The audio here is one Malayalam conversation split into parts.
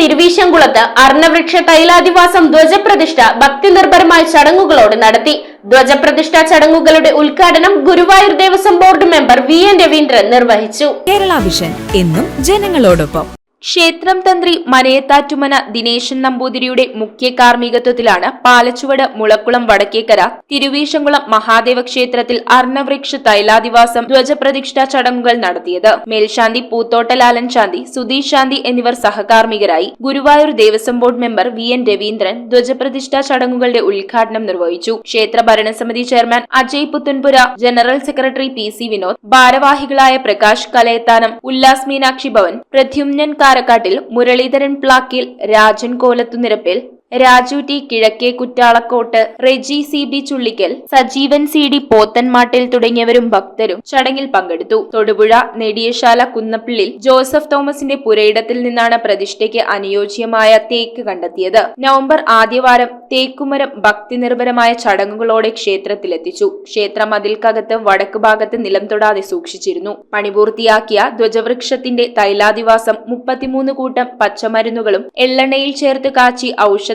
തിരുവീശംകുളത്ത് അർണവൃക്ഷ തൈലാദിവാസം ധ്വജപ്രതിഷ്ഠ ഭക്തി നിർഭരമായ ചടങ്ങുകളോട് നടത്തി. ധ്വജപ്രതിഷ്ഠ ചടങ്ങുകളുടെ ഉദ്ഘാടനം Guruvayur Devaswom board member V N Raveendran നിർവഹിച്ചു. കേരള വിഷൻ എന്നും ജനങ്ങളോടൊപ്പം. ക്ഷേത്രം തന്ത്രി മനയത്താറ്റുമന ദിനേശൻ നമ്പൂതിരിയുടെ മുഖ്യ കാർമ്മികത്വത്തിലാണ് പാലച്ചുവട് മുളക്കുളം വടക്കേക്കര തിരുവീശംകുളം മഹാദേവ ക്ഷേത്രത്തിൽ അർണവൃക്ഷ തൈലാദിവാസം ധ്വജപ്രതിഷ്ഠാ ചടങ്ങുകൾ നടത്തിയത്. മേൽശാന്തി പൂത്തോട്ടലാലൻ ശാന്തി സുധീഷ് ശാന്തി എന്നിവർ സഹകാർമ്മികരായി Guruvayur Devaswom board member V. N. Raveendran ധ്വജപ്രതിഷ്ഠാ ചടങ്ങുകളുടെ ഉദ്ഘാടനം നിർവഹിച്ചു. ക്ഷേത്ര ഭരണസമിതി chairman Ajay Puthenpura general secretary P. C. Vinod ഭാരവാഹികളായ Prakash Kalayathanam Ullas Meenakshi Bhavan Pradyumnan Karakkattil Muraleedharan Plackal Rajan Kolathuniruppil Raju T Kizhakke Kuttalakottu Reji C B Chullikkal Sajeevan C D Pothanmattil തുടങ്ങിയവരും ഭക്തരും ചടങ്ങിൽ പങ്കെടുത്തു. തൊടുപുഴ നെടിയശാല കുന്നപ്പിള്ളിൽ ജോസഫ് തോമസിന്റെ പുരയിടത്തിൽ നിന്നാണ് പ്രതിഷ്ഠയ്ക്ക് അനുയോജ്യമായ തേക്ക് കണ്ടെത്തിയത്. നവംബർ ആദ്യവാരം തേക്കുമരം ഭക്തിനിർഭരമായ ചടങ്ങുകളോടെ ക്ഷേത്രത്തിലെത്തിച്ചു. ക്ഷേത്ര മതിൽക്കകത്ത് വടക്ക് ഭാഗത്ത് നിലം തൊടാതെ സൂക്ഷിച്ചിരുന്നു. പണിപൂർത്തിയാക്കിയ ധ്വജവൃക്ഷത്തിന്റെ തൈലാദിവാസം മുപ്പത്തിമൂന്ന് കൂട്ടം പച്ചമരുന്നുകളും എള്ളെണ്ണയിൽ ചേർത്ത് കാച്ചി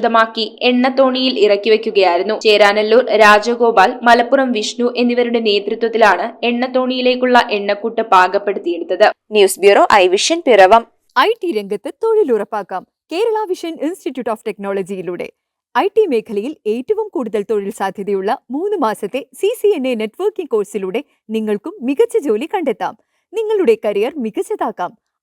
ഔഷധമാക്കി എണ്ണത്തോണിയിൽ ഇറക്കി വെക്കുകയായിരുന്നു. ചേരാനല്ലൂർ രാജഗോപാൽ മലപ്പുറം വിഷ്ണു എന്നിവരുടെ നേതൃത്വത്തിലാണ് എണ്ണത്തോണിയിലേക്കുള്ള എണ്ണക്കൂട്ട് പാകപ്പെടുത്തിയെടുത്തത്. News bureau I vision Piravom. I T രംഗത്ത് തൊഴിലുറപ്പാക്കാം. കേരള വിഷൻ ഇൻസ്റ്റിറ്റ്യൂട്ട് ഓഫ് ടെക്നോളജിയിലൂടെ. ഐ ടി മേഖലയിൽ ഏറ്റവും കൂടുതൽ തൊഴിൽ സാധ്യതയുള്ള മൂന്ന് മാസത്തെ C C N A networking കോഴ്സിലൂടെ നിങ്ങൾക്കും മികച്ച ജോലി കണ്ടെത്താം. നിങ്ങളുടെ കരിയർ മികച്ചതാക്കാം.